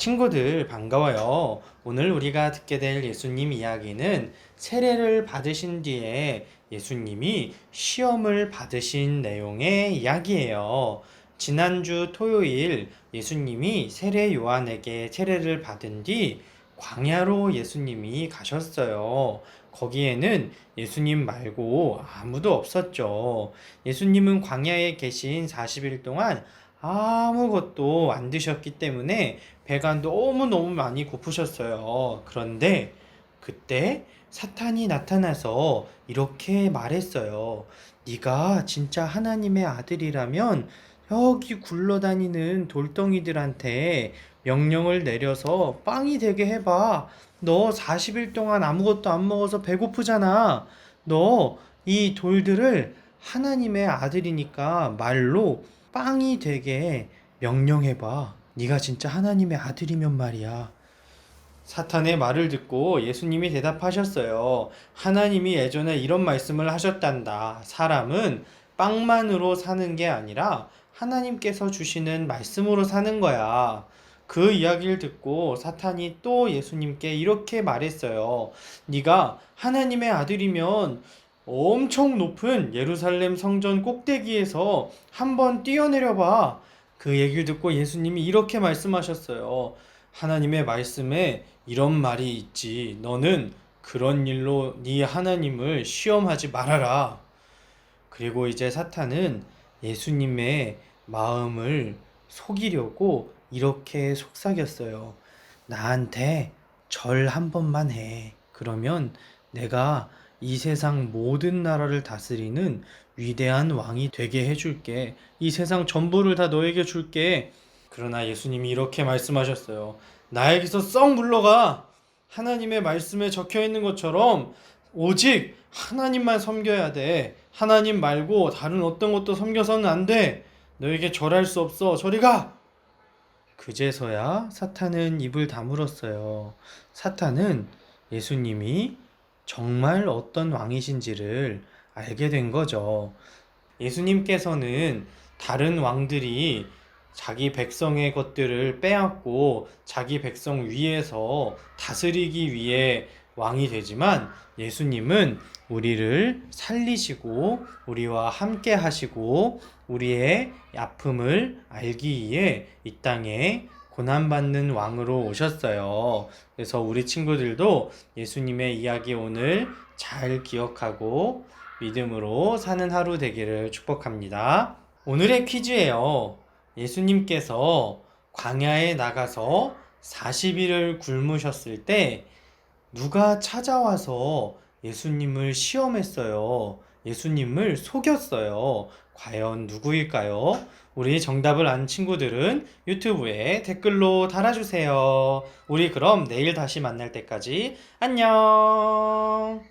친구들 반가워요. 오늘 우리가 듣게 될 예수님 이야기는 세례를 받으신 뒤에 예수님이 시험을 받으신 내용의 이야기예요. 지난주 토요일 예수님이 세례 요한에게 세례를 받은 뒤 광야로 예수님이 가셨어요. 거기에는 예수님 말고 아무도 없었죠. 예수님은 광야에 계신 40일 동안 아무것도 안 드셨기 때문에 배가 너무너무 많이 고프셨어요. 그런데 그때 사탄이 나타나서 이렇게 말했어요. 네가 진짜 하나님의 아들이라면 여기 굴러다니는 돌덩이들한테 명령을 내려서 빵이 되게 해봐. 너 40일 동안 아무것도 안 먹어서 배고프잖아. 너 이 돌들을 하나님의 아들이니까 말로 빵이 되게 명령해봐. 네가 진짜 하나님의 아들이면 말이야. 사탄의 말을 듣고 예수님이 대답하셨어요. 하나님이 예전에 이런 말씀을 하셨단다. 사람은 빵만으로 사는 게 아니라 하나님께서 주시는 말씀으로 사는 거야. 그 이야기를 듣고 사탄이 또 예수님께 이렇게 말했어요. 네가 하나님의 아들이면 엄청 높은 예루살렘 성전 꼭대기에서 한번 뛰어내려 봐. 그 얘기를 듣고 예수님이 이렇게 말씀하셨어요. 하나님의 말씀에 이런 말이 있지. 너는 그런 일로 네 하나님을 시험하지 말아라. 그리고 이제 사탄은 예수님의 마음을 속이려고 이렇게 속삭였어요. 나한테 절 한 번만 해. 그러면 내가 이 세상 모든 나라를 다스리는 위대한 왕이 되게 해줄게. 이 세상 전부를 다 너에게 줄게. 그러나 예수님이 이렇게 말씀하셨어요. 나에게서 썩 물러가. 하나님의 말씀에 적혀 있는 것처럼 오직 하나님만 섬겨야 돼. 하나님 말고 다른 어떤 것도 섬겨서는 안 돼. 너에게 절할 수 없어. 저리 가. 그제서야 사탄은 입을 다물었어요. 사탄은 예수님이 정말 어떤 왕이신지를 알게 된 거죠. 예수님께서는 다른 왕들이 자기 백성의 것들을 빼앗고 자기 백성 위에서 다스리기 위해 왕이 되지만 예수님은 우리를 살리시고 우리와 함께 하시고 우리의 아픔을 알기 위해 이 땅에 고난받는 왕으로 오셨어요. 그래서 우리 친구들도 예수님의 이야기 오늘 잘 기억하고 믿음으로 사는 하루 되기를 축복합니다. 오늘의 퀴즈예요. 예수님께서 광야에 나가서 40일을 굶으셨을 때 누가 찾아와서 예수님을 시험했어요. 예수님을 속였어요. 과연 누구일까요? 우리 정답을 아는 친구들은 유튜브에 댓글로 달아주세요. 우리 그럼 내일 다시 만날 때까지 안녕!